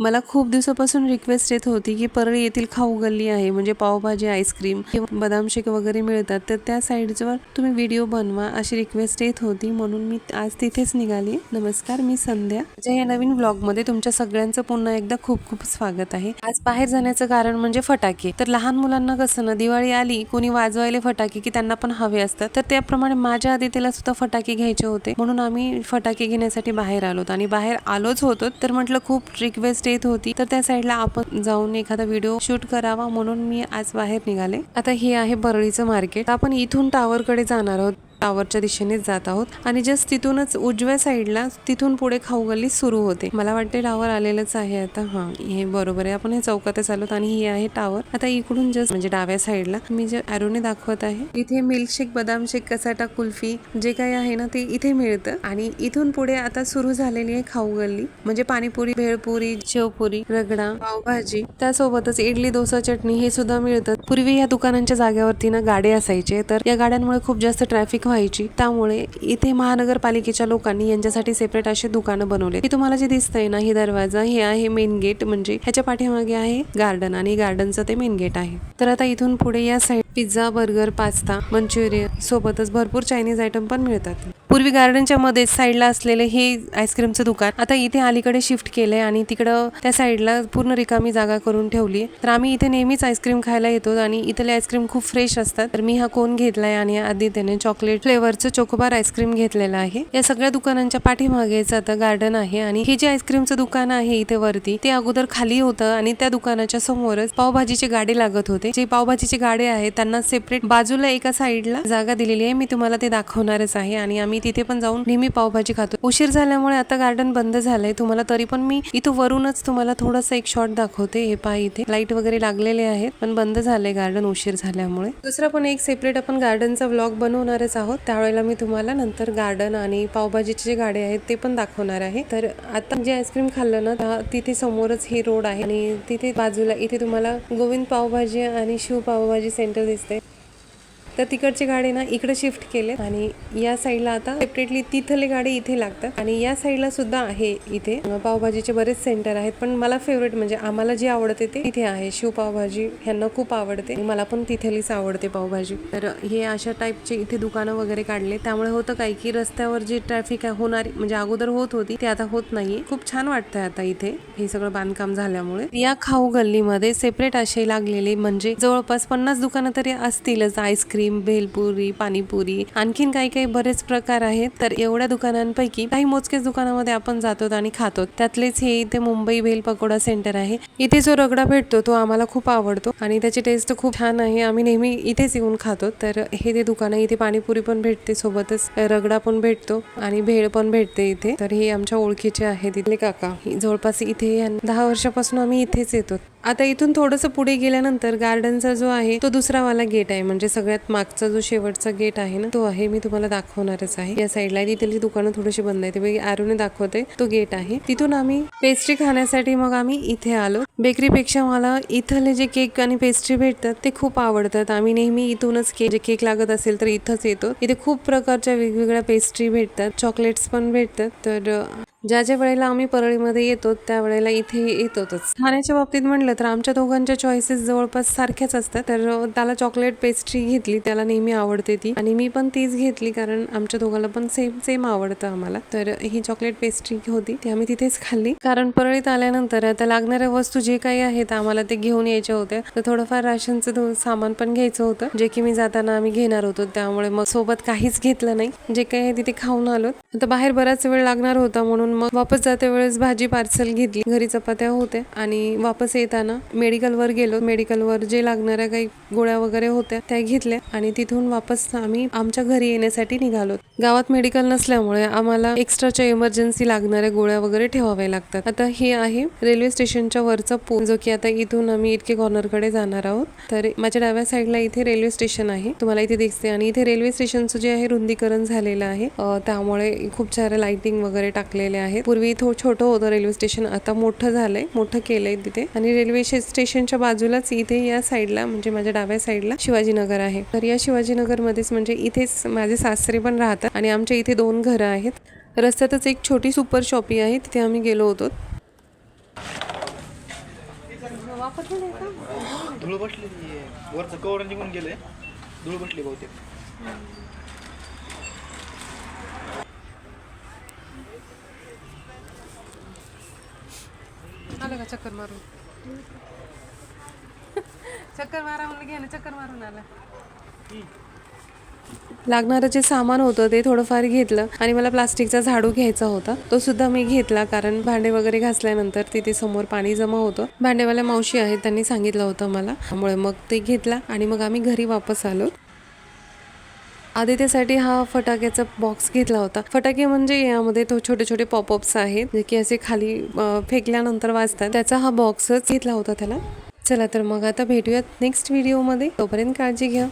मला खूप दिवसापासून रिक्वेस्ट येत होती की परळी येथील खाऊ गल्ली आहे म्हणजे पावभाजी आईस्क्रीम किंवा बदाम शेक वगैरे मिळतात. तर त्या साईडवर तुम्ही व्हिडिओ बनवा अशी रिक्वेस्ट येत होती. म्हणून मी आज तिथेच निघाली. नमस्कार मी संध्या. माझ्या या नवीन ब्लॉगमध्ये तुमच्या सगळ्यांचं पुन्हा एकदा खूप खूप स्वागत आहे. आज बाहेर जाण्याचं कारण म्हणजे फटाके. तर लहान मुलांना कसं ना दिवाळी आली कोणी वाजवायले फटाके की त्यांना पण हवे असतात. तर त्याप्रमाणे माझ्या आधी त्याला सुद्धा फटाके घ्यायचे होते. म्हणून आम्ही फटाके घेण्यासाठी बाहेर आलोत आणि बाहेर आलोच होतो. तर म्हटलं खूप रिक्वेस्ट स्टेत होती. तर त्या साईडला आपण जाऊन एखादा व्हिडिओ शूट करावा म्हणून मी आज बाहेर निघाले. आता हे आहे बरळीचं मार्केट. आपण इथून टावरकडे जाणार आहोत. टावरच्या दिशेनेच जात आहोत आणि जस्ट तिथूनच उजव्या साईडला तिथून पुढे खाऊगल्ली सुरू होते. मला वाटते टावर आलेलंच आहे आता. हा हे बरोबर आहे. आपण हे चौकातच आलोत आणि हे आहे टावर. आता इकडून जस्ट म्हणजे डाव्या साईडला मी जे अॅरोने दाखवत आहे इथे मिल्कशेक बदाम शेक कसाटा कुल्फी जे काही आहे ना ते इथे मिळतं. आणि इथून पुढे आता सुरू झालेली आहे खाऊ गल्ली म्हणजे पाणीपुरी भेळपुरी शेवपुरी रगडा पावभाजी. त्यासोबतच इडली डोसा चटणी हे सुद्धा मिळतं. पूर्वी या दुकानांच्या जागेवरती ना गाडे असायचे. तर या गाड्यांमुळे खूप जास्त ट्रॅफिक व्हायची. त्यामुळे इथे महानगरपालिकेच्या लोकांनी यांच्यासाठी सेपरेट असे दुकानं बनवले की तुम्हाला जे दिसतंय ना हे दरवाजा हे आहे मेन गेट म्हणजे ह्याच्या पाठीमागे आहे गार्डन आणि गार्डनचं ते मेन गेट आहे. तर आता इथून पुढे या side pizza burger pasta Manchurian सोबतच भरपूर चायनीज आयटम पण मिळतात. पूर्वी गार्डनच्या मध्ये साईडला असलेले हे आईस्क्रीमचं दुकान आता इथे अलीकडे शिफ्ट केलंय आणि तिकडं त्या साईडला पूर्ण रिकामी जागा करून ठेवली. तर आम्ही इथे नेहमीच आईस्क्रीम खायला येतो आणि इथले आईस्क्रीम खूप फ्रेश असतात. तर मी हा कोन घेतलाय आणि आधी त्याने चॉकलेट फ्लेवरचं चोकोबार आईस्क्रीम घेतलेलं आहे. या सगळ्या दुकानांच्या पाठीमागेच आता गार्डन आहे आणि हे जे आईस्क्रीमचं दुकान आहे इथे वरती ते अगोदर खाली होतं आणि त्या दुकानाच्या समोरच पावभाजीचे गाडे लागत होते. जे पावभाजीचे गाडे आहेत त्यांना सेपरेट बाजूला एका साईडला जागा दिलेली आहे. मी तुम्हाला ते दाखवणारच आहे आणि आम्ही मी तिथे पण जाऊन नेहमी पावभाजी खातो. उशीर झाल्यामुळे आता गार्डन बंद झालंय. तुम्हाला तरी पण मी इथं वरूनच तुम्हाला थोडंसं एक शॉट दाखवते. हे पहा इथे. लाइट वगैरे लागलेले आहेत पण बंद झालंय गार्डन उशीर झाल्यामुळे. दुसरा पण एक सेपरेट आपण गार्डनचा व्लॉग बनवणारच आहोत. त्यावेळेला मी तुम्हाला नंतर गार्डन आणि पावभाजीचे जे गाडे आहेत ते पण दाखवणार आहे. तर आता जे आईस्क्रीम खाल्लं ना तिथे समोरच हे रोड आहे. आणि तिथे बाजूला इथे तुम्हाला गोविंद पावभाजी आणि शिव पावभाजी सेंटर दिसते तर तिकडचे गाडे ना इकडे शिफ्ट केले आणि या साईडला आता सेपरेटली तिथले गाडी इथे लागतात. आणि या साईडला सुद्धा आहे इथे. पावभाजीचे बरेच सेंटर आहेत पण मला फेवरेट म्हणजे आम्हाला जे आवडते ते इथे आहे. शिव पावभाजी ह्यांना खूप आवडते. आणि मला पण तिथलीच आवडते पावभाजी. तर हे अशा टाईपचे इथे दुकानं वगैरे काढले. त्यामुळे होतं काय की रस्त्यावर जे ट्रॅफिक होणारी म्हणजे अगोदर होत होती ते आता होत नाहीये. खूप छान वाटतंय आता इथे हे सगळं बांधकाम झाल्यामुळे. या खाऊ गल्लीमध्ये सेपरेट असे लागलेले म्हणजे जवळपास पन्नास दुकानं तरी असतीलच. आईस्क्रीम भेलपुरी पाणीपुरी आणखीन काही काही बरेच प्रकार आहेत. तर एवढ्या दुकानांपैकी काही मोजकेच दुकानामध्ये आपण जातो आणि खातो त्यातलेच हे इथे मुंबई भेल पकोडा सेंटर आहे. इथे जो रगडा भेटतो तो आम्हाला खूप आवडतो आणि त्याची टेस्ट खूप छान आहे. आम्ही नेहमी इथेच येऊन खातो. तर हे ते दुकान आहे इथे पाणीपुरी पण भेटते सोबतच रगडा पण भेटतो आणि भेळ पण भेटते इथे. तर हे आमच्या ओळखीचे आहेत इथले काका. जवळपास इथे दहा वर्षापासून आम्ही इथेच येतो. आता इथून थोडंसं पुढे गेल्यानंतर गार्डनचा जो आहे तो दुसरा वाला गेट आहे. म्हणजे सगळ्यात मागचा जो शेवटचा गेट आहे ना तो आहे. मी तुम्हाला दाखवणारच आहे. या साईडला तिथली दुकानं थोडीशी बंद आहे ते आरोने दाखवते. तो गेट आहे. तिथून आम्ही पेस्ट्री खाण्यासाठी मग आम्ही इथे आलो. बेकरीपेक्षा मला इथले जे केक आणि पेस्ट्री भेटतात ते खूप आवडतात. आम्ही नेहमी इथूनच केक जे केक लागत असेल तर इथंच येतो. इथे खूप प्रकारच्या वेगवेगळ्या पेस्ट्री भेटतात. चॉकलेट्स पण भेटतात. तर ज्या ज्या वेळेला आम्ही परळीमध्ये येतो त्यावेळेला इथे येतोच खाण्याच्या बाबतीत म्हटलं तर आमच्या दोघांच्या चॉईसेस जवळपास सारख्याच असतात. तर त्याला चॉकलेट पेस्ट्री घेतली त्याला नेहमी आवडते ती. आणि मी पण तीच घेतली कारण आमच्या दोघांना पण सेम सेम आवडतं आम्हाला. तर ही चॉकलेट पेस्ट्री होती ती आम्ही तिथेच खाल्ली. कारण परळीत आल्यानंतर आता लागणाऱ्या वस्तू जे काही आहेत आम्हाला ते घेऊन यायच्या होत्या. तर थोडंफार राशनचं सामान पण घ्यायचं होतं जे की मी जाताना आम्ही घेणार होतो. त्यामुळे मग सोबत काहीच घेतलं नाही. जे काही आहे तिथे खाऊन आलो. तर बाहेर बराच वेळ लागणार होता म्हणून मग वापस जाते वेळेस भाजी पार्सल घेतली. घरी चपात्या होत्या आणि वापस येताना मेडिकलवर गेलो. मेडिकलवर जे लागणाऱ्या काही गोळ्या वगैरे होत्या त्या घेतल्या आणि तिथून वापस आम्ही आमच्या घरी येण्यासाठी निघालो. गावात मेडिकल नसल्यामुळे आम्हाला एक्स्ट्राच्या इमर्जन्सी लागणाऱ्या गोळ्या वगैरे ठेवाव्या लागतात. आता हे आहे रेल्वे स्टेशनच्या वरचा पूल जो की आता इथून आम्ही इतके कॉर्नरकडे जाणार आहोत. तर माझ्या डाव्या साईडला इथे रेल्वे स्टेशन आहे. तुम्हाला इथे दिसते. आणि इथे रेल्वे स्टेशनचं जे आहे रुंदीकरण झालेलं आहे. त्यामुळे खूप साऱ्या लाइटिंग वगैरे टाकलेले आहेत. पूर्वी थोडं छोटं होतं रेल्वे स्टेशन आता मोठं झालंय. मोठं केलंय तिथे. आणि रेल्वे स्टेशनच्या बाजूलाच इथे या साईडला म्हणजे माझ्या डाव्या साईडला शिवाजीनगर आहे. तर या शिवाजीनगर मध्येच म्हणजे इथेच माझे सासरे पण राहतात आणि आमच्या इथे दोन घरं आहेत. रस्त्यातच एक छोटी सुपर शॉपी आहे. तिथे आम्ही गेलो होतो. धूळ बसली वरचं कवर निघून गेलंय. धूळ बसली बहुतेक. चक्कर मारून. चक्कर मारा म्हणलं घ्या ना चक्कर मारून आला. लागणारं जे सामान होतं ते थोडंफार घेतलं आणि मला प्लास्टिकचा झाडू घ्यायचा होता. तो सुद्धा मी घेतला कारण भांडे वगैरे घासल्यानंतर तिथे समोर पाणी जमा होतं. भांडेवाल्या मावशी आहेत त्यांनी सांगितलं होतं मला. त्यामुळे मग ते घेतला आणि मग आम्ही घरी वापस आलो. आदित्यसाठी हा फटाक्याचा बॉक्स घेतला होता. फटाके म्हणजे यामध्ये तो छोटे छोटे पॉपअप्स आहेत जे की असे खाली फेकल्यानंतर वाजतात. त्याचा हा बॉक्सच घेतला होता त्याला. चला तर मग आता भेटूयात नेक्स्ट व्हिडिओमध्ये तोपर्यंत काळजी घ्या.